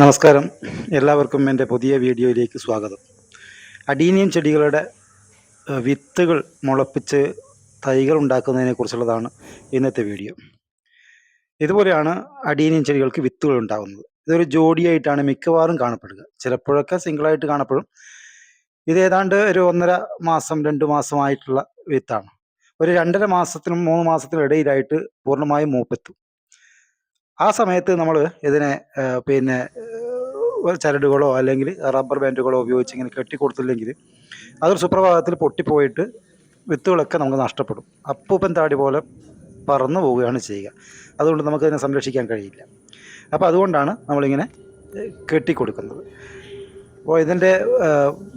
നമസ്കാരം. എല്ലാവർക്കും എന്റെ പുതിയ വീഡിയോയിലേക്ക് സ്വാഗതം. അടീനിയം ചെടികളുടെ വിത്തുകൾ മുളപ്പിച്ച് തൈകൾ ഉണ്ടാക്കുന്നതിനെ കുറിച്ചുള്ളതാണ് ഇന്നത്തെ വീഡിയോ. ഇതുപോലെയാണ് അടീനിയം ചെടികൾക്ക് വിത്തുകൾ ഉണ്ടാകുന്നത്. ഇതൊരു ജോഡിയായിട്ടാണ് മിക്കവാറും കാണപ്പെടുക. ചിലപ്പോഴൊക്കെ സിംഗിളായിട്ട് കാണപ്പെടും. ഇത് ഏതാണ്ട് ഒരു ഒന്നര മാസം രണ്ട് മാസമായിട്ടുള്ള വിത്താണ്. ഒരു രണ്ടര മാസത്തിനും മൂന്ന് മാസത്തിനും ഇടയിലായിട്ട് പൂർണമായും മൂപ്പെത്തും. ആ സമയത്ത് നമ്മൾ ഇതിനെ പിന്നെ ചരടുകളോ അല്ലെങ്കിൽ റബ്ബർ ബാൻഡുകളോ ഉപയോഗിച്ച് ഇങ്ങനെ കെട്ടിക്കൊടുത്തില്ലെങ്കിൽ അതൊരു സുപ്രഭാതത്തിൽ പൊട്ടിപ്പോയിട്ട് വിത്തുകളൊക്കെ നമുക്ക് നഷ്ടപ്പെടും. അപ്പൂപ്പൻ താടി പോലെ പറന്നു പോവുകയാണ് ചെയ്യുക. അതുകൊണ്ട് നമുക്കതിനെ സംരക്ഷിക്കാൻ കഴിയില്ല. അപ്പോൾ അതുകൊണ്ടാണ് നമ്മളിങ്ങനെ കെട്ടിക്കൊടുക്കുന്നത്. അപ്പോൾ ഇതിന്റെ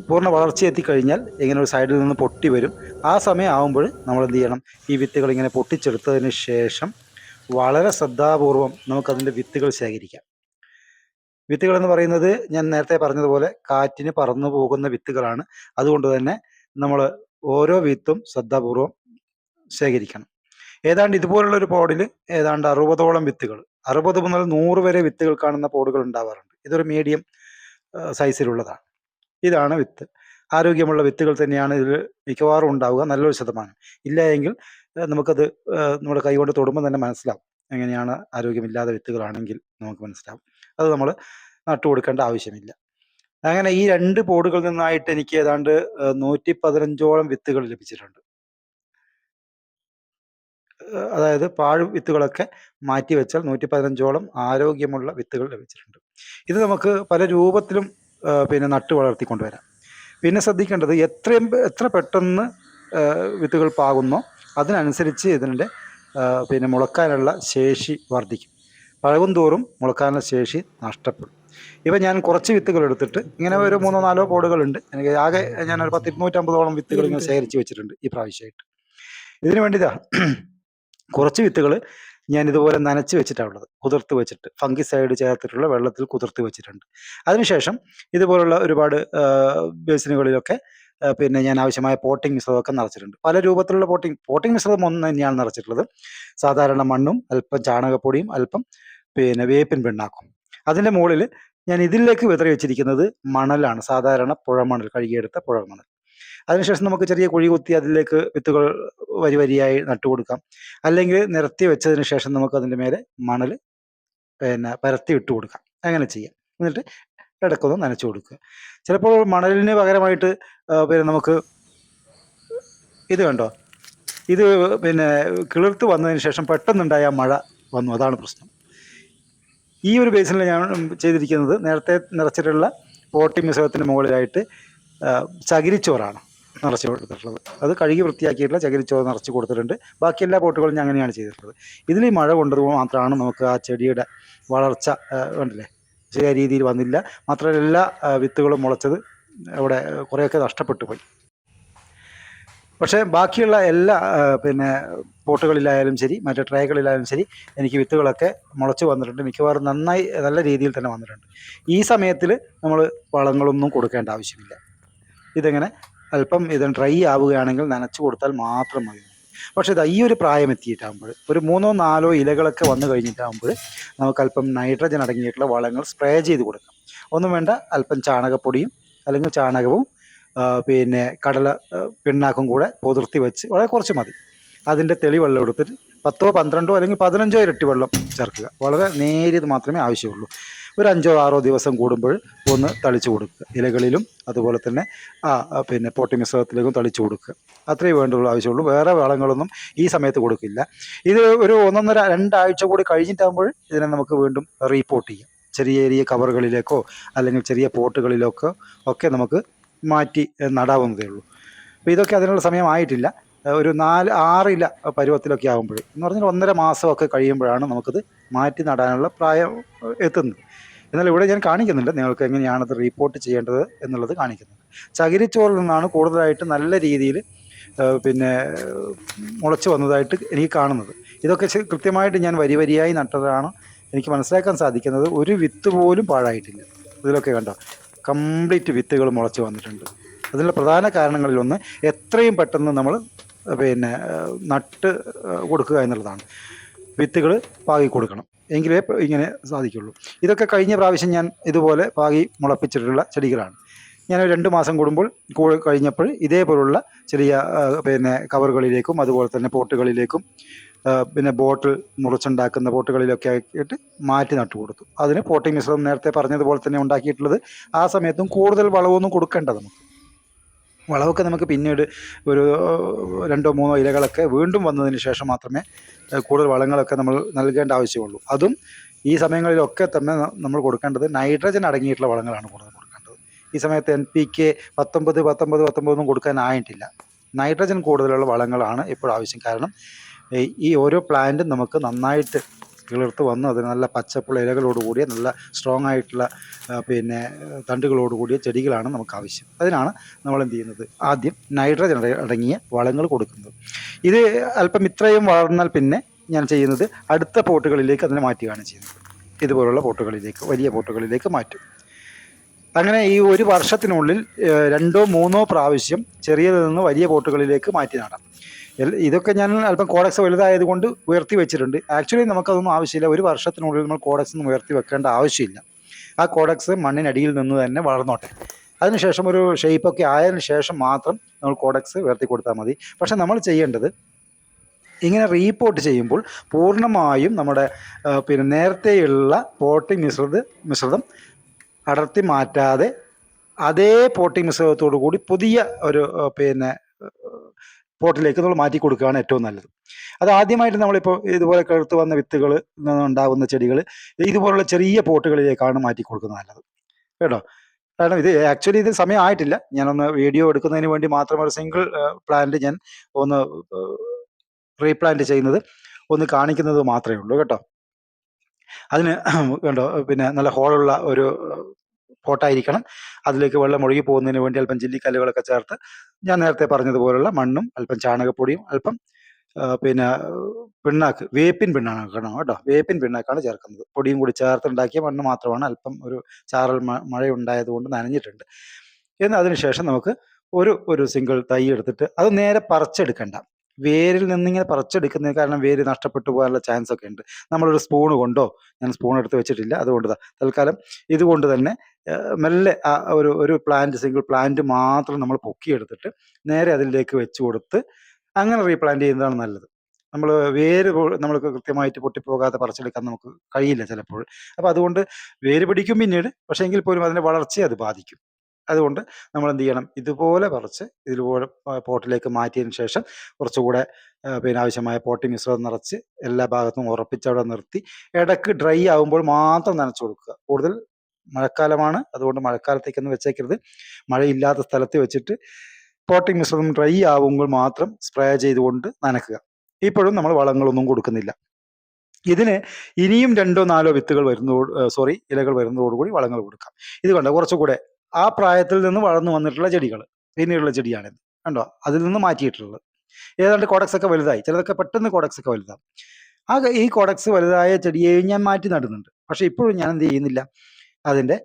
പൂർണ വളർച്ച എത്തിക്കഴിഞ്ഞാൽ ഇങ്ങനെ ഒരു സൈഡിൽ നിന്ന് പൊട്ടി വരും. ആ സമയം ആകുമ്പോൾ നമ്മൾ എന്ത് ചെയ്യണം? ഈ വിത്തുകൾ ഇങ്ങനെ പൊട്ടിച്ചെടുത്തതിന് ശേഷം വളരെ ശ്രദ്ധാപൂർവം നമുക്കതിന്റെ വിത്തുകൾ ശേഖരിക്കാം. വിത്തുകൾ എന്ന് പറയുന്നത് ഞാൻ നേരത്തെ പറഞ്ഞതുപോലെ കാറ്റിന് പറന്നു പോകുന്ന വിത്തുകളാണ്. അതുകൊണ്ട് തന്നെ നമ്മൾ ഓരോ വിത്തും ശ്രദ്ധാപൂർവം ശേഖരിക്കണം. ഏതാണ്ട് ഇതുപോലുള്ള ഒരു പോഡിൽ ഏതാണ്ട് അറുപതോളം വിത്തുകൾ അറുപത് മുതൽ നൂറ് വരെ വിത്തുകൾ കാണുന്ന പോഡുകൾ ഉണ്ടാവാറുണ്ട്. ഇതൊരു മീഡിയം സൈസിലുള്ളതാണ്. ഇതാണ് വിത്ത്. ആരോഗ്യമുള്ള വിത്തുകൾ തന്നെയാണ് ഇതിൽ മിക്കവാറും ഉണ്ടാവുക. നല്ലൊരു ശതമാനം. ഇല്ല എങ്കിൽ നമുക്കത് നമ്മുടെ കൈകൊണ്ട് തൊടുമ്പോൾ തന്നെ മനസ്സിലാവും. എങ്ങനെയാണ് ആരോഗ്യമില്ലാത്ത വിത്തുകളാണെങ്കിൽ നമുക്ക് മനസ്സിലാവും. അത് നമ്മൾ നട്ടു കൊടുക്കേണ്ട ആവശ്യമില്ല. അങ്ങനെ ഈ രണ്ട് പോഡുകളിൽ നിന്നായിട്ട് എനിക്ക് ഏതാണ്ട് നൂറ്റി പതിനഞ്ചോളം വിത്തുകൾ ലഭിച്ചിട്ടുണ്ട്. അതായത് പാഴ് വിത്തുകളൊക്കെ മാറ്റി വെച്ചാൽ നൂറ്റി പതിനഞ്ചോളം ആരോഗ്യമുള്ള വിത്തുകൾ ലഭിച്ചിട്ടുണ്ട്. ഇത് നമുക്ക് പല രൂപത്തിലും പിന്നെ നട്ടു വളർത്തിക്കൊണ്ടുവരാം പിന്നെ ശ്രദ്ധിക്കേണ്ടത് എത്രയും എത്ര പെട്ടെന്ന് വിത്തുകൾ പാകുന്നോ അതിനനുസരിച്ച് ഇതിന്റെ പിന്നെ മുളക്കാനുള്ള ശേഷി വർദ്ധിക്കും. പഴകും തോറും മുളക്കാനുള്ള ശേഷി നഷ്ടപ്പെടും. ഇപ്പം ഞാൻ കുറച്ച് വിത്തുകൾ എടുത്തിട്ട് ഇങ്ങനെ ഒരു മൂന്നോ നാലോ പോടുകളുണ്ട് എനിക്ക് ആകെ ഞാൻ ഒരു പത്ത് ഇരുന്നൂറ്റമ്പതോളം വിത്തുകൾ ഇങ്ങനെ ശേഖരിച്ച് വെച്ചിട്ടുണ്ട് ഈ പ്രാവശ്യമായിട്ട്. ഇതിനു വേണ്ടിതാ കുറച്ച് വിത്തുകൾ ഞാൻ ഇതുപോലെ നനച്ച് വെച്ചിട്ടാണ് ഉള്ളത്. കുതിർത്ത് വെച്ചിട്ട് ഫംഗി സൈഡ് ചേർത്തിട്ടുള്ള വെള്ളത്തിൽ കുതിർത്ത് വെച്ചിട്ടുണ്ട്. അതിനുശേഷം ഇതുപോലുള്ള ഒരുപാട് ബേസിനുകളിലൊക്കെ പിന്നെ ഞാൻ ആവശ്യമായ പോട്ടിംഗ് മിശ്രിതമൊക്കെ നിറച്ചിട്ടുണ്ട്. പല രൂപത്തിലുള്ള പോട്ടിംഗ് പോട്ടിംഗ് മിശ്രിതം ഒന്ന് തന്നെയാണ് നിറച്ചിട്ടുള്ളത്. സാധാരണ മണ്ണും അല്പം ചാണകപ്പൊടിയും അല്പം പിന്നെ വേപ്പിൻ പിണ്ണാക്കും. അതിന്റെ മുകളിൽ ഞാൻ ഇതിലേക്ക് വിതറി വെച്ചിരിക്കുന്നത് മണലാണ്. സാധാരണ പുഴമണൽ കഴുകിയെടുത്ത പുഴമണൽ. അതിനുശേഷം നമുക്ക് ചെറിയ കുഴി കുത്തി അതിലേക്ക് വിത്തുകൾ വരി വരിയായി നട്ടു കൊടുക്കാം. അല്ലെങ്കിൽ നിരത്തി വെച്ചതിന് ശേഷം നമുക്ക് അതിന്റെ മേലെ മണൽ പിന്നെ പരത്തി ഇട്ട് കൊടുക്കാം. അങ്ങനെ ചെയ്യാം. എന്നിട്ട് ഇടയ്ക്കൊന്ന് നനച്ചു കൊടുക്കുക. ചിലപ്പോൾ മണലിന് പകരമായിട്ട് പിന്നെ നമുക്ക് ഇത് കണ്ടോ? ഇത് പിന്നെ കിളിർത്ത് വന്നതിന് ശേഷം പെട്ടെന്നുണ്ടായ മഴ വന്നു. അതാണ് പ്രശ്നം. ഈ ഒരു ബേസിൽ ഞാൻ ചെയ്തിരിക്കുന്നത് നേരത്തെ നിറച്ചിട്ടുള്ള പോട്ടി മിശ്രത്തിന്റെ മുകളിലായിട്ട് ചകിരിച്ചോറാണ് നിറച്ച് കൊടുത്തിട്ടുള്ളത്. അത് കഴുകി വൃത്തിയാക്കിയിട്ടുള്ള ചകിരിച്ചോറ് നിറച്ച് കൊടുത്തിട്ടുണ്ട്. ബാക്കി എല്ലാ പോട്ടുകളും ഞാൻ അങ്ങനെയാണ് ചെയ്തിട്ടുള്ളത്. ഇതിൽ മഴ കൊണ്ടത് മാത്രമാണ് നമുക്ക് ആ ചെടിയുടെ വളർച്ച ഉണ്ടല്ലേ ശരിയായ രീതിയിൽ വന്നില്ല. മാത്രമല്ല എല്ലാ വിത്തുകളും മുളച്ചത് അവിടെ കുറേയൊക്കെ നഷ്ടപ്പെട്ടു പോയി. പക്ഷേ ബാക്കിയുള്ള എല്ലാ പിന്നെ പോട്ടുകളിലായാലും ശരി മറ്റു ട്രേകളിലായാലും ശരി എനിക്ക് വിത്തുകളൊക്കെ മുളച്ച് വന്നിട്ടുണ്ട്. മിക്കവാറും നന്നായി നല്ല രീതിയിൽ തന്നെ വന്നിട്ടുണ്ട്. ഈ സമയത്തിൽ നമ്മൾ വളങ്ങളൊന്നും കൊടുക്കേണ്ട ആവശ്യമില്ല. ഇതെങ്ങനെ? അല്പം ഇത് ഡ്രൈ ആവുകയാണെങ്കിൽ നനച്ചു കൊടുത്താൽ മാത്രം മതി. പക്ഷേ ഈ ഒരു പ്രായം എത്തിയിട്ടാകുമ്പോൾ ഒരു മൂന്നോ നാലോ ഇലകളൊക്കെ വന്നു കഴിഞ്ഞിട്ടാകുമ്പോൾ നമുക്ക് അല്പം നൈട്രജൻ അടങ്ങിയിട്ടുള്ള വളങ്ങൾ സ്പ്രേ ചെയ്ത് കൊടുക്കാം. ഒന്നും വേണ്ട അല്പം ചാണകപ്പൊടിയും അല്ലെങ്കിൽ ചാണകവും പിന്നെ കടല പിണ്ണാക്കും കൂടെ പൊതിർത്തി വെച്ച് വളരെ കുറച്ച് മതി. അതിന്റെ തെളി വെള്ളം എടുത്തിട്ട് പത്തോ പന്ത്രണ്ടോ അല്ലെങ്കിൽ പതിനഞ്ചോ ഇരട്ടി വെള്ളം ചേർക്കുക. വളരെ നേരിയത് മാത്രമേ ആവശ്യമുള്ളൂ. ഒരു അഞ്ചോ ആറോ ദിവസം കൂടുമ്പോൾ ഒന്ന് തളിച്ചു കൊടുക്കുക. ഇലകളിലും അതുപോലെ തന്നെ ആ പിന്നെ പോട്ടി മിശ്രിതത്തിലേക്കും തളിച്ചു കൊടുക്കുക. അത്രയേ വേണ്ടുള്ളൂ ആവശ്യമുള്ളൂ. വേറെ വളങ്ങളൊന്നും ഈ സമയത്ത് കൊടുക്കില്ല. ഇത് ഒരു ഒന്നൊന്നര രണ്ടാഴ്ച കൂടി കഴിഞ്ഞിട്ടാകുമ്പോൾ ഇതിനെ നമുക്ക് വീണ്ടും റീപോർട്ട് ചെയ്യാം. ചെറിയ ചെറിയ കവറുകളിലേക്കോ അല്ലെങ്കിൽ ചെറിയ പോട്ടുകളിലേക്കോ ഒക്കെ നമുക്ക് മാറ്റി നടാവുന്നതേ ഉള്ളൂ. അപ്പോൾ ഇതൊക്കെ അതിനുള്ള സമയമായിട്ടില്ല ഒരു നാല് ആറില പരുവത്തിലൊക്കെ ആകുമ്പോൾ എന്ന് പറഞ്ഞാൽ ഒന്നര മാസമൊക്കെ കഴിയുമ്പോഴാണ് നമുക്കത് മാറ്റി നടാനുള്ള പ്രായം എത്തുന്നത്. എന്നാൽ ഇവിടെ ഞാൻ കാണിക്കുന്നില്ല നിങ്ങൾക്ക് എങ്ങനെയാണത് റിപ്പോർട്ട് ചെയ്യേണ്ടത് എന്നുള്ളത് കാണിക്കുന്നുണ്ട് ചകിരിച്ചോറിൽ നിന്നാണ് കൂടുതലായിട്ട് നല്ല രീതിയിൽ പിന്നെ മുളച്ച് വന്നതായിട്ട് എനിക്ക് കാണുന്നത്. ഇതൊക്കെ കൃത്യമായിട്ട് ഞാൻ വരി വരിയായി നട്ടതാണ് എനിക്ക് മനസ്സിലാക്കാൻ സാധിക്കുന്നത്. ഒരു വിത്ത് പോലും പാഴായിട്ടില്ല. ഇതിലൊക്കെ കണ്ടോ? കംപ്ലീറ്റ് വിത്തുകൾ മുളച്ച് വന്നിട്ടുണ്ട്. അതിനുള്ള പ്രധാന കാരണങ്ങളിലൊന്ന് എത്രയും പെട്ടെന്ന് നമ്മൾ പിന്നെ നട്ട് കൊടുക്കുക എന്നുള്ളതാണ്. വിത്തുകൾ പാകി കൊടുക്കണം. എങ്കിലേ ഇങ്ങനെ സാധിക്കുള്ളൂ. ഇതൊക്കെ കഴിഞ്ഞ പ്രാവശ്യം ഞാൻ ഇതുപോലെ പാകി മുളപ്പിച്ചിട്ടുള്ള ചെടികളാണ്. ഞാൻ രണ്ട് മാസം കൂടുമ്പോൾ കഴിഞ്ഞപ്പോൾ ഇതേപോലുള്ള ചെറിയ പിന്നെ കവറുകളിലേക്കും അതുപോലെ തന്നെ പോട്ടുകളിലേക്കും പിന്നെ ബോട്ടിൽ മുറിച്ചുണ്ടാക്കുന്ന പോട്ടുകളിലൊക്കെ ആക്കിയിട്ട് മാറ്റി നട്ടു കൊടുത്തു. അതിന് പോട്ടിംഗ് മിശ്രം നേരത്തെ പറഞ്ഞതുപോലെ തന്നെ ഉണ്ടാക്കിയിട്ടുള്ളത് ആ സമയത്തും കൂടുതൽ വളമൊന്നും കൊടുക്കേണ്ട നമുക്ക്. വളമൊക്കെ നമുക്ക് പിന്നീട് ഒരു രണ്ടോ മൂന്നോ ഇലകളൊക്കെ വീണ്ടും വന്നതിന് ശേഷം മാത്രമേ കൂടുതൽ വളങ്ങളൊക്കെ നമ്മൾ നൽകേണ്ട ആവശ്യമുള്ളൂ. അതും ഈ സമയങ്ങളിലൊക്കെ തന്നെ നമ്മൾ കൊടുക്കേണ്ടത് നൈട്രജൻ അടങ്ങിയിട്ടുള്ള വളങ്ങളാണ് കൂടുതൽ കൊടുക്കേണ്ടത്. ഈ സമയത്ത് എൻ പി കെ പത്തൊമ്പത് പത്തൊമ്പത് പത്തൊമ്പതൊന്നും കൊടുക്കാനായിട്ടില്ല. നൈട്രജൻ കൂടുതലുള്ള വളങ്ങളാണ് ഇപ്പോൾ ആവശ്യം കാരണം ഈ ഓരോ പ്ലാന്റും നമുക്ക് നന്നായിട്ട് കിളിർത്ത് വന്ന് അതിന് നല്ല പച്ചപ്പുള്ള ഇലകളോട് കൂടിയ നല്ല സ്ട്രോങ് ആയിട്ടുള്ള പിന്നെ തണ്ടുകളോട് കൂടിയ ചെടികളാണ് നമുക്ക് ആവശ്യം അതിനാണ് നമ്മൾ എന്ത് ചെയ്യുന്നത്? ആദ്യം നൈട്രജൻ അടങ്ങിയ വളങ്ങൾ കൊടുക്കുന്നത്. ഇത് അല്പം ഇത്രയും വളർന്നാൽ പിന്നെ ഞാൻ ചെയ്യുന്നത് അടുത്ത പോട്ടുകളിലേക്ക് അതിനെ മാറ്റുകയാണ് ചെയ്യുന്നത്. ഇതുപോലുള്ള പോട്ടുകളിലേക്ക് വലിയ പോട്ടുകളിലേക്ക് മാറ്റും. അങ്ങനെ ഈ ഒരു വർഷത്തിനുള്ളിൽ രണ്ടോ മൂന്നോ പ്രാവശ്യം ചെറിയതിൽ നിന്ന് വലിയ പോട്ടുകളിലേക്ക് മാറ്റി നടാം. ഇതൊക്കെ ഞാൻ അല്പം കോഡക്സ് വലുതായത് കൊണ്ട് ഉയർത്തി വെച്ചിട്ടുണ്ട്. ആക്ച്വലി നമുക്കതൊന്നും ആവശ്യമില്ല. ഒരു വർഷത്തിനുള്ളിൽ നമ്മൾ കോഡക്സ് ഒന്നും ഉയർത്തി വെക്കേണ്ട ആവശ്യമില്ല. ആ കോഡക്സ് മണ്ണിനടിയിൽ നിന്ന് തന്നെ വളർന്നോട്ടെ. അതിനുശേഷം ഒരു ഷേപ്പൊക്കെ ആയതിനു ശേഷം മാത്രം നമ്മൾ കോഡക്സ് ഉയർത്തി കൊടുത്താൽ മതി. പക്ഷേ നമ്മൾ ചെയ്യേണ്ടത് ഇങ്ങനെ റീപോർട്ട് ചെയ്യുമ്പോൾ പൂർണമായും നമ്മുടെ പിന്നെ നേരത്തെയുള്ള പോട്ടിംഗ് മിശ്രിത മിശ്രിതം അടർത്തി മാറ്റാതെ അതേ പോട്ടിംഗ് മിശ്രിതത്തോടു കൂടി പുതിയ ഒരു പിന്നെ പോട്ടിലേക്ക് നമ്മൾ മാറ്റി കൊടുക്കുകയാണ് ഏറ്റവും നല്ലത്. അത് ആദ്യമായിട്ട് നമ്മളിപ്പോൾ ഇതുപോലെ കഴുത്ത് വന്ന വിത്തുകൾ ഉണ്ടാകുന്ന ചെടികൾ ഇതുപോലുള്ള ചെറിയ പോട്ടുകളിലേക്കാണ് മാറ്റി കൊടുക്കുന്നത് നല്ലത്. കേട്ടോ? കാരണം ഇത് ആക്ച്വലി ഇത് സമയമായിട്ടില്ല ഞാനൊന്ന് വീഡിയോ എടുക്കുന്നതിന് വേണ്ടി മാത്രം ഒരു സിംഗിൾ പ്ലാന്റ് ഞാൻ ഒന്ന് റീപ്ലാന്റ് ചെയ്യുന്നത് ഒന്ന് കാണിക്കുന്നത് മാത്രമേ ഉള്ളൂ. കേട്ടോ? അതിന് കണ്ടോ പിന്നെ നല്ല ഹോളുള്ള ഒരു പോട്ടായിരിക്കണം. അതിലേക്ക് വെള്ളം ഒഴുകി പോകുന്നതിന് വേണ്ടി അല്പം ചില്ലിക്കല്ലുകളൊക്കെ ചേർത്ത് ഞാൻ നേരത്തെ പറഞ്ഞതുപോലുള്ള മണ്ണും അല്പം ചാണകപ്പൊടിയും അല്പം പിന്നെ പിണ്ണാക്ക് വേപ്പിൻ പിണ്ണാക്കണം കേട്ടോ. വേപ്പിൻ പിണ്ണാക്കാണ് ചേർക്കുന്നത്. പൊടിയും കൂടി ചേർത്തുണ്ടാക്കിയ മണ്ണ് മാത്രമാണ് അല്പം ഒരു ചാറൽ മഴ ഉണ്ടായതുകൊണ്ട് നനഞ്ഞിട്ടുണ്ട്. എന്നതിനുശേഷം നമുക്ക് ഒരു ഒരു സിംഗിൾ തൈ എടുത്തിട്ട് അത് നേരെ പറിച്ചെടുക്കണ്ട. വേരിൽ നിന്നിങ്ങനെ പറിച്ചെടുക്കുന്നത് കാരണം വേര് നഷ്ടപ്പെട്ടു പോകാനുള്ള ചാൻസ് ഒക്കെ ഉണ്ട്. നമ്മളൊരു സ്പൂൺ കൊണ്ടോ ഞാൻ സ്പൂൺ എടുത്ത് വെച്ചിട്ടില്ല അതുകൊണ്ട് തൽക്കാലം ഇതുകൊണ്ട് തന്നെ മെല്ലെ ആ ഒരു ഒരു പ്ലാന്റ് സിംഗിൾ പ്ലാന്റ് മാത്രം നമ്മൾ പൊക്കിയെടുത്തിട്ട് നേരെ അതിലേക്ക് വെച്ച് കൊടുത്ത് അങ്ങനെ റീപ്ലാന്റ് ചെയ്യുന്നതാണ് നല്ലത്. നമ്മൾ വേര് നമ്മൾക്ക് കൃത്യമായിട്ട് പൊട്ടിപ്പോകാതെ പറിച്ചെടുക്കാൻ നമുക്ക് കഴിയില്ല ചിലപ്പോൾ. അപ്പോൾ അതുകൊണ്ട് വേര് പിടിക്കും പിന്നീട് പക്ഷേ എങ്കിൽ പോലും അതിന്റെ വളർച്ചയെ അത് ബാധിക്കും. അതുകൊണ്ട് നമ്മൾ എന്ത് ചെയ്യണം ഇതുപോലെ പറിച്ച് ഇതുപോലെ പ- പോട്ടിലേക്ക് മാറ്റിയതിന് ശേഷം കുറച്ചുകൂടെ പിന്നെ ആവശ്യമായ പോട്ടി മിശ്രിതം നിറച്ച് എല്ലാ ഭാഗത്തും ഉറപ്പിച്ച് അവിടെ നിർത്തി ഇടയ്ക്ക് ഡ്രൈ ആകുമ്പോൾ മാത്രം നനച്ചു കൊടുക്കുക. കൂടുതൽ മഴക്കാലമാണ്. അതുകൊണ്ട് മഴക്കാലത്തേക്കൊന്നും വെച്ചേക്കരുത്. മഴയില്ലാത്ത സ്ഥലത്ത് വെച്ചിട്ട് പോട്ടിംഗ് മിശ്രിതം ഡ്രൈ ആവുമ്പോൾ മാത്രം സ്പ്രേ ചെയ്തുകൊണ്ട് നനക്കുക. ഇപ്പോഴും നമ്മൾ വളങ്ങളൊന്നും കൊടുക്കുന്നില്ല. ഇതിന് ഇനിയും രണ്ടോ നാലോ വിത്തുകൾ വരുന്നതോട് സോറി ഇലകൾ വരുന്നതോടുകൂടി വളങ്ങൾ കൊടുക്കാം. ഇത് കണ്ട? കുറച്ചുകൂടെ ആ പ്രായത്തിൽ നിന്ന് വളർന്നു വന്നിട്ടുള്ള ചെടികൾ പിന്നീടുള്ള ചെടിയാണിത്. കണ്ടോ? അതിൽ നിന്ന് മാറ്റിയിട്ടുള്ളത്. ഏതാണ്ട് കോഡക്സ് ഒക്കെ വലുതായി. ചിലതൊക്കെ പെട്ടെന്ന് കോഡക്സ് ഒക്കെ വലുതാവും. ആ ഈ കോഡക്സ് വലുതായ ചെടിയെയും ഞാൻ മാറ്റി നടുന്നുണ്ട്. പക്ഷെ ഇപ്പോഴും ഞാൻ എന്ത് ചെയ്യുന്നില്ല. അതിന്റെ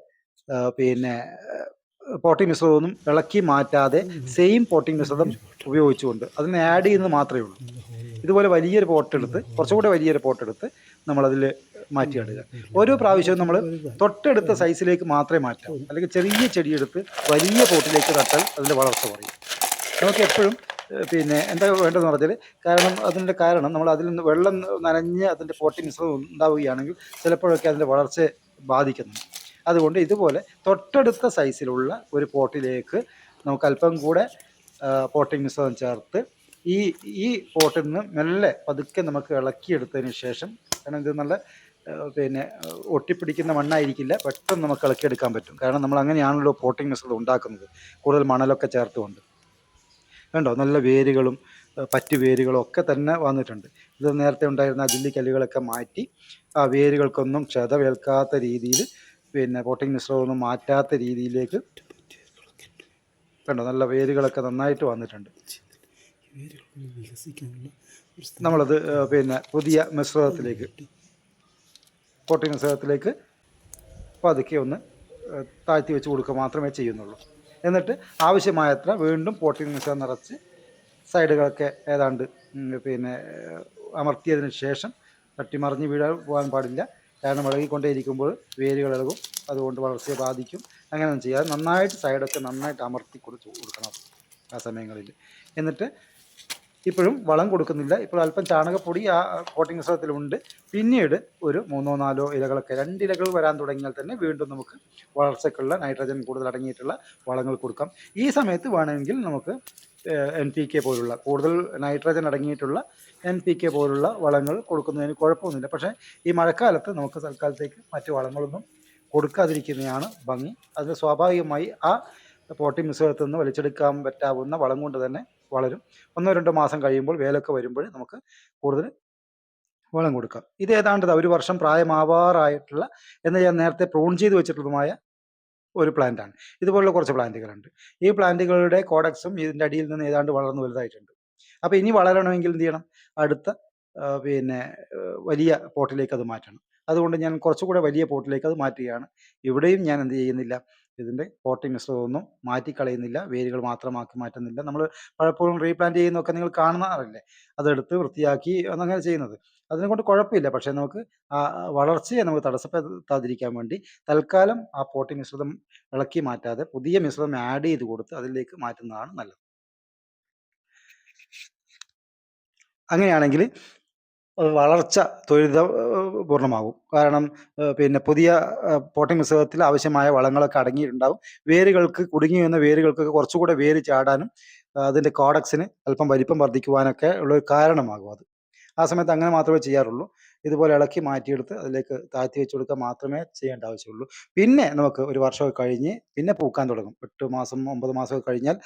പിന്നെ പോട്ടിംഗ് മിശ്രിതമൊന്നും ഇളക്കി മാറ്റാതെ സെയിം പോട്ടിംഗ് മിശ്രിതം ഉപയോഗിച്ചുകൊണ്ട് അതിന് ആഡ് ചെയ്യുന്ന മാത്രമേ ഉള്ളൂ. ഇതുപോലെ വലിയൊരു പോട്ട് എടുത്ത് കുറച്ചുകൂടെ വലിയൊരു പോട്ട് എടുത്ത് നമ്മളതിൽ മാറ്റി നടുക ഓരോ പ്രാവശ്യവും നമ്മൾ തൊട്ടടുത്ത സൈസിലേക്ക് മാത്രമേ മാറ്റാവൂ. അല്ലെങ്കിൽ ചെറിയ ചെടിയെടുത്ത് വലിയ പോട്ടിലേക്ക് നട്ടാൽ അതിന്റെ വളർച്ച കുറയും. നമുക്ക് എപ്പോഴും പിന്നെ എന്താ വേണ്ടതെന്ന് പറഞ്ഞാൽ കാരണം അതിന്റെ കാരണം നമ്മൾ അതിൽ നിന്ന് വെള്ളം നനഞ്ഞ് അതിന്റെ പോട്ടിംഗ് മിശ്രിതം ഉണ്ടാവുകയാണെങ്കിൽ ചിലപ്പോഴൊക്കെ അതിന്റെ വളർച്ചയെ ബാധിക്കുന്നുണ്ട്. അതുകൊണ്ട് ഇതുപോലെ തൊട്ടടുത്ത സൈസിലുള്ള ഒരു പോട്ടിലേക്ക് നമുക്ക് അല്പം കൂടെ പോട്ടിംഗ് മിശ്രിതം ചേർത്ത് ഈ ഈ പോട്ടിൽ നിന്ന് മെല്ലെ പതുക്കെ നമുക്ക് ഇളക്കിയെടുത്തതിന് ശേഷം കാരണം ഇത് നല്ല പിന്നെ ഒട്ടിപ്പിടിക്കുന്ന മണ്ണായിരിക്കില്ല പെട്ടെന്ന് നമുക്ക് ഇളക്കിയെടുക്കാൻ പറ്റും. കാരണം നമ്മൾ അങ്ങനെയാണല്ലോ പോട്ടിംഗ് മിശ്രിതം ഉണ്ടാക്കുന്നത്. കൂടുതൽ മണലൊക്കെ ചേർത്തുകൊണ്ട്. കണ്ടോ? നല്ല വേരുകളും പറ്റു വേരുകളും ഒക്കെ തന്നെ വന്നിട്ടുണ്ട്. ഇത് നേരത്തെ ഉണ്ടായിരുന്ന ആ ജില്ലിക്കല്ലുകളൊക്കെ മാറ്റി ആ വേരുകൾക്കൊന്നും ക്ഷതമേൽക്കാത്ത രീതിയിൽ പിന്നെ കോട്ടിങ് മിശ്രമൊന്നും മാറ്റാത്ത രീതിയിലേക്ക് കണ്ടോ നല്ല വേരുകളൊക്കെ നന്നായിട്ട് വന്നിട്ടുണ്ട്. നമ്മളത് പിന്നെ പുതിയ മിശ്രിതത്തിലേക്ക് കോട്ടിങ് മിശ്രിതത്തിലേക്ക് പതുക്കെ ഒന്ന് താഴ്ത്തി വെച്ച് കൊടുക്കുക മാത്രമേ ചെയ്യുന്നുള്ളൂ. എന്നിട്ട് ആവശ്യമായത്ര വീണ്ടും പോട്ടിംഗ് മിശ്രിതം നിറച്ച് സൈഡുകളൊക്കെ ഏതാണ്ട് പിന്നെ അമർത്തിയതിന് ശേഷം തട്ടിമറിഞ്ഞ് വീഴാൻ പോകാൻ പാടില്ല. കാരണം ഇളകിക്കൊണ്ടേയിരിക്കുമ്പോൾ വേരുകൾ ഇളകും. അതുകൊണ്ട് വളർച്ചയെ ബാധിക്കും. അങ്ങനെയൊന്നും ചെയ്യാതെ നന്നായിട്ട് സൈഡൊക്കെ നന്നായിട്ട് അമർത്തി കൊടുത്ത് കൊടുക്കണം ആ സമയങ്ങളിൽ. എന്നിട്ട് ഇപ്പോഴും വളം കൊടുക്കുന്നില്ല. ഇപ്പോൾ അല്പം ചാണകപ്പൊടി ആ കോട്ടിംഗ് സ്ഥലത്തിലുണ്ട് പിന്നീട് ഒരു മൂന്നോ നാലോ ഇലകളൊക്കെ രണ്ട് ഇലകൾ വരാൻ തുടങ്ങിയാൽ തന്നെ വീണ്ടും നമുക്ക് വളർച്ചയ്ക്കുള്ള നൈട്രജൻ കൂടുതൽ അടങ്ങിയിട്ടുള്ള വളങ്ങൾ കൊടുക്കാം. ഈ സമയത്ത് വേണമെങ്കിൽ നമുക്ക് എൻ പി കെ പോലുള്ള കൂടുതൽ നൈട്രജൻ അടങ്ങിയിട്ടുള്ള എൻ പി കെ പോലുള്ള വളങ്ങൾ കൊടുക്കുന്നതിന് കുഴപ്പമൊന്നുമില്ല. പക്ഷേ ഈ മഴക്കാലത്ത് നമുക്ക് തൽക്കാലത്തേക്ക് മറ്റു വളങ്ങളൊന്നും കൊടുക്കാതിരിക്കുന്നതാണ് ഭംഗി. അത് സ്വാഭാവികമായി ആ പോട്ടി മിശ്രിതത്തിൽ നിന്ന് വലിച്ചെടുക്കാൻ പറ്റാവുന്ന വളം കൊണ്ട് തന്നെ വളരും. ഒന്നോ രണ്ടോ മാസം കഴിയുമ്പോൾ വേലൊക്കെ വരുമ്പോൾ നമുക്ക് കൂടുതൽ വളം കൊടുക്കാം. ഇത് ഏതാണ്ട് ഒരു വർഷം പ്രായമാവാറായിട്ടുള്ള എന്ന് ഞാൻ നേരത്തെ പ്രൂൺ ചെയ്ത് വെച്ചിട്ടുള്ളതുമായ ഒരു പ്ലാന്റാണ് ഇതുപോലുള്ള കുറച്ച് പ്ലാന്റുകളുണ്ട് ഈ പ്ലാന്റുകളുടെ കോഡക്സും ഇതിന്റെ അടിയിൽ നിന്ന് ഏതാണ്ട് വളർന്നു വലുതായിട്ടുണ്ട്. അപ്പോൾ ഇനി വളരണമെങ്കിൽ എന്ത് ചെയ്യണം? അടുത്ത പിന്നെ വലിയ പോട്ടിലേക്ക് അത് മാറ്റണം. അതുകൊണ്ട് ഞാൻ കുറച്ചുകൂടെ വലിയ പോട്ടിലേക്ക് അത് മാറ്റുകയാണ്. ഇവിടെയും ഞാൻ എന്ത് ചെയ്യുന്നില്ല? ഇതിന്റെ പോട്ടിംഗ് മിശ്രിതമൊന്നും മാറ്റിക്കളയുന്നില്ല വേരുകൾ മാത്രമാക്കി മാറ്റുന്നില്ല. നമ്മൾ പലപ്പോഴും റീപ്ലാന്റ് ചെയ്യുന്നൊക്കെ നിങ്ങൾ കാണുന്നതല്ലേ അതെടുത്ത് വൃത്തിയാക്കി അങ്ങനെ ചെയ്യുന്നത്. അതിനെ കൊണ്ട് കുഴപ്പമില്ല. പക്ഷേ നമുക്ക് ആ വളർച്ചയെ നമുക്ക് തടസ്സപ്പെടുത്താതിരിക്കാൻ വേണ്ടി തൽക്കാലം ആ പോട്ടിംഗ് മിശ്രിതം ഇളക്കി മാറ്റാതെ പുതിയ മിശ്രിതം ആഡ് ചെയ്ത് കൊടുത്ത് അതിലേക്ക് മാറ്റുന്നതാണ് നല്ലത്. അങ്ങനെയാണെങ്കിൽ വളർച്ച ത്വരിതപൂർണമാകും കാരണം പിന്നെ പുതിയ പോട്ടിംഗ് മിശ്രിതത്തിൽ ആവശ്യമായ വളങ്ങളൊക്കെ അടങ്ങിയിട്ടുണ്ടാവും. വേരുകൾക്ക് കുടുങ്ങി വന്ന വേരുകൾക്കൊക്കെ കുറച്ചുകൂടെ വേര് ചാടാനും അതിന്റെ കോഡക്സിന് അല്പം വലിപ്പം വർദ്ധിക്കുവാനൊക്കെ ഉള്ള ഒരു കാരണമാകും അത്. ആ സമയത്ത് അങ്ങനെ മാത്രമേ ചെയ്യാറുള്ളൂ. ഇതുപോലെ ഇളക്കി മാറ്റിയെടുത്ത് അതിലേക്ക് താഴ്ത്തി വെച്ച് കൊടുക്കുക മാത്രമേ ചെയ്യേണ്ട ആവശ്യമുള്ളൂ. പിന്നെ നമുക്ക് ഒരു വർഷമൊക്കെ കഴിഞ്ഞ് പിന്നെ പൂക്കാൻ തുടങ്ങും. എട്ട് മാസം ഒമ്പത് മാസമൊക്കെ കഴിഞ്ഞാൽ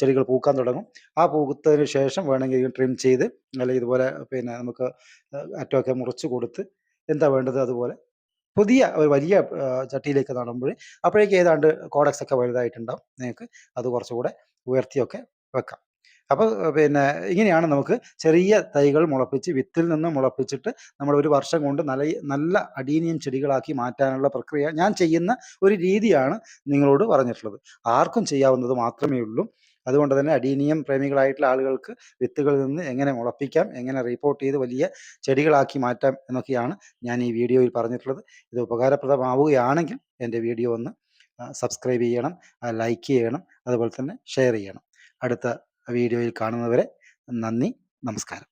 ചെടികൾ പൂക്കാൻ തുടങ്ങും. ആ പൂത്തതിന് ശേഷം വേണമെങ്കിൽ ട്രിം ചെയ്ത് അല്ലെങ്കിൽ ഇതുപോലെ പിന്നെ നമുക്ക് അറ്റമൊക്കെ മുറിച്ച് കൊടുത്ത് എന്താ വേണ്ടത് അതുപോലെ പുതിയ ഒരു വലിയ ചട്ടിയിലേക്ക് നടുമ്പോൾ അപ്പോഴേക്ക് ഏതാണ്ട് കോഡക്സ് ഒക്കെ വലുതായിട്ടുണ്ടാവും. നിങ്ങൾക്ക് അത് കുറച്ചുകൂടെ ഉയർത്തിയൊക്കെ വെക്കാം. അപ്പോൾ പിന്നെ ഇങ്ങനെയാണ് നമുക്ക് ചെറിയ തൈകൾ മുളപ്പിച്ച് വിത്തിൽ നിന്ന് മുളപ്പിച്ചിട്ട് നമ്മൾ ഒരു വർഷം കൊണ്ട് നല്ല നല്ല അടീനിയം ചെടികളാക്കി മാറ്റാനുള്ള പ്രക്രിയ ഞാൻ ചെയ്യുന്ന ഒരു രീതിയാണ് നിങ്ങളോട് പറഞ്ഞിട്ടുള്ളത്. ആർക്കും ചെയ്യാവുന്നത് മാത്രമേ ഉള്ളൂ. അതുകൊണ്ട് തന്നെ അടീനിയം പ്രേമികളായിട്ടുള്ള ആളുകൾക്ക് വിത്തുകളിൽ നിന്ന് എങ്ങനെ മുളപ്പിക്കാം എങ്ങനെ റിപ്പോർട്ട് ചെയ്ത് വലിയ ചെടികളാക്കി മാറ്റാം എന്നൊക്കെയാണ് ഞാൻ ഈ വീഡിയോയിൽ പറഞ്ഞിട്ടുള്ളത്. ഇത് ഉപകാരപ്രദമാവുകയാണെങ്കിൽ എന്റെ വീഡിയോ ഒന്ന് സബ്സ്ക്രൈബ് ചെയ്യണം ലൈക്ക് ചെയ്യണം അതുപോലെ തന്നെ ഷെയർ ചെയ്യണം. അടുത്ത വീഡിയോയിൽ കാണുന്നവരെ നന്ദി നമസ്കാരം.